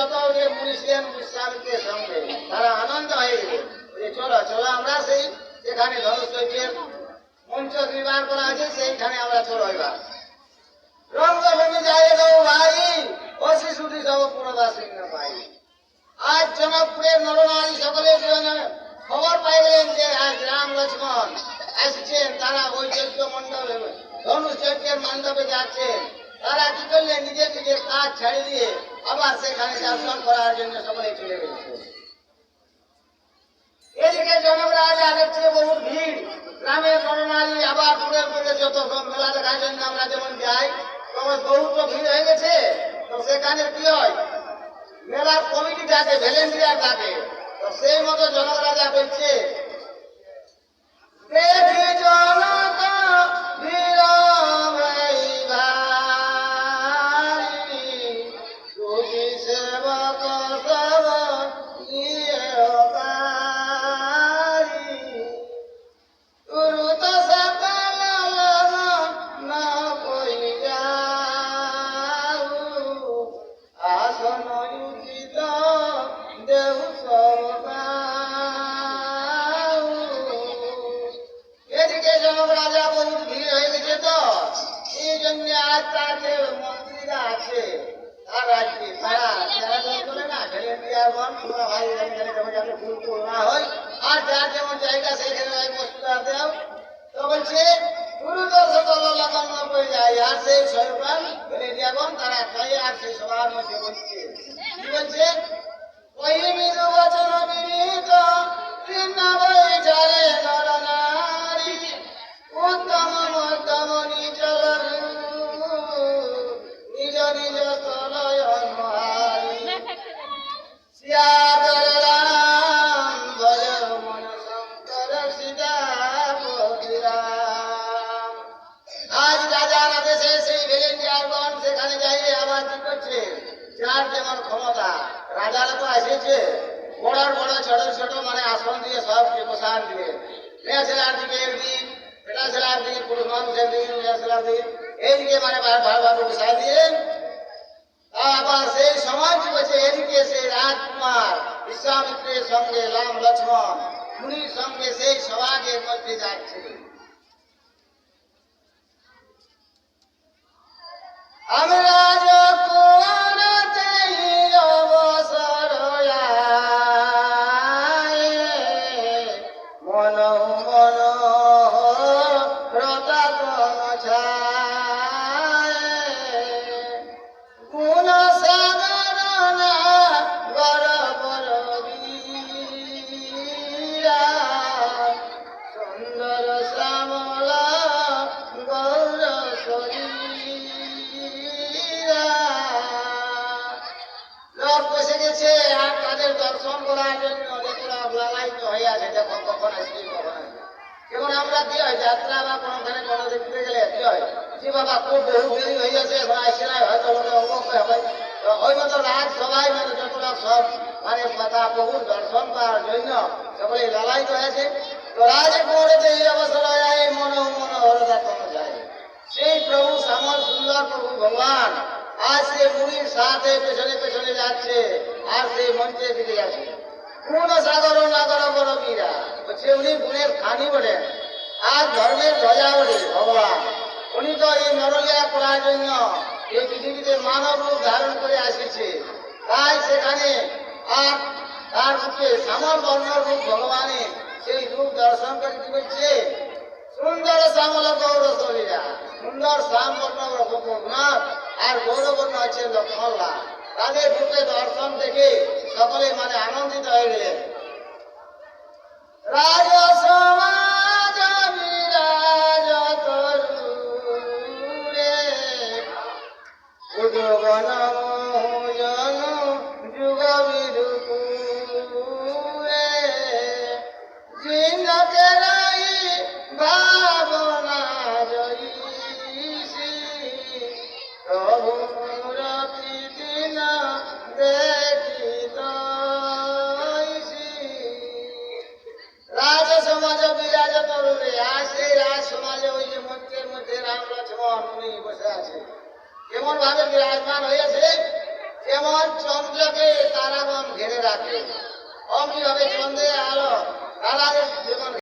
যত যে মুনি সঙ্গে, তারা আনন্দ হয়ে যে সেই যেখানে আমরা চলো এবার। রঙ্গভূমি ভাই ও শিশুটি সব আজ জনকপুরের নরনারী সকলের খবর পাই গেলেন যে আজ রাম লক্ষ্মণ তারা ওই যজ্ঞ মণ্ডপে ধনুষ যজ্ঞের মণ্ডপে যাচ্ছেন। তারা কি করলেন নিজের নিজের কাজ ছাড়ি দিয়ে আবার সেখানে দর্শন করার জন্য সকলে চলে গেছে। এদিকে জনকরাজ আগের চেয়ে বহু ভিড়। গ্রামের নরনারী আবার দূরের দূরে যত সব মেলা দেখার জন্য আমরা যেমন যাই তবে বহু তো ভিড় হয়ে গেছে। তো সেখানে কি হয়? মেলার কমিটি থাকে, ভলেন্টিয়ার থাকে। তো সেই মতো জনকরাজা বলছে রাজা বহু ভিড় হয়ে গেছে তো। এই জন্য আজ তার আছে। তার রাজ্যে তারা যারা দিয়ে বন ভাই আর যার যেমন জায়গা সেইখানে ভাই বস্তুটা দেও তো বলছে গুরুদর সকল লগন হয়ে যায়, আর সেই সরকার ঢেলে দিয়ে বন তারা খাই আর সেই সবার বলছে কি বলছে? যার যেমন ক্ষমতা, রাজারা তো এসেছে। বড় বড়, ছোট ছোট মানে আসন দিয়ে সবকে বসান দিবে। মেয়ে ছেলার দিকে একদিন বেটা ছেলার দিকে, পুরুষ মানুষের দিকে, মেয়ে ছেলার দিকে, এইদিকে মানে ভালোভাবে বসাই দিয়ে। আবার সেই কি বলছে এদিকে সেই রাজকুমার, বিশ্বামিত্রের সঙ্গে রাম লক্ষ্মণ, মুনির সঙ্গে সেই সমাজের মধ্যে যাচ্ছে। আমরা যখনতেই যেমন আমরা কি হয়, যাত্রা বা কোনোখানে কোনো দেখতে গেলে কি হয়? যে বাবা খুব বহু দেরি হয়ে গেছে, এখন আসছে না হয়তো লোকে অমুক হবে ওই মতো রাত সবাই মানে যত লোক সব মানে কথা বহু দর্শন করার জন্য সকলে লালায়িত হয়েছে। তো রাজকুমারেতে এই অবসর হয় মন মন হরদা কম যায়। সেই প্রভু শ্যামল সুন্দর প্রভু ভগবান, আজ সে মুনির সাথে পেছনে পেছনে যাচ্ছে, আর সেই মঞ্চের দিকে যাচ্ছে। কোন সাগর নাগর বড় মীরা বলছে, উনি গুণের খানি বলেন আর ধর্মের ধ্বজা বলে ভগবান। উনি তো এই নরলিয়া করার জন্য এই পৃথিবীতে মানব রূপ ধারণ করে আসেছে। তাই সেখানে আর তার মুখে শ্যামল বর্ণ রূপ ভগবানের সেই রূপ দর্শন করে কি বলছে? সুন্দর শ্যামল গৌর শরীরা সুন্দর শ্যাম বর্ণ রঘুনাথ আর গৌরবর্ণ আছে লক্ষ্মণলা তাদের রূপে দর্শন দেখে সকলে মানে আনন্দিত হয়ে গেলেন। রাজ সমাজ কেমন ভাবে বিরাজমান হয়েছে যেমন চন্দ্রকে তারাগণ ঘিরে রাখে। অমনি ভাবে চন্দ্রের আলো তারাদের যেমন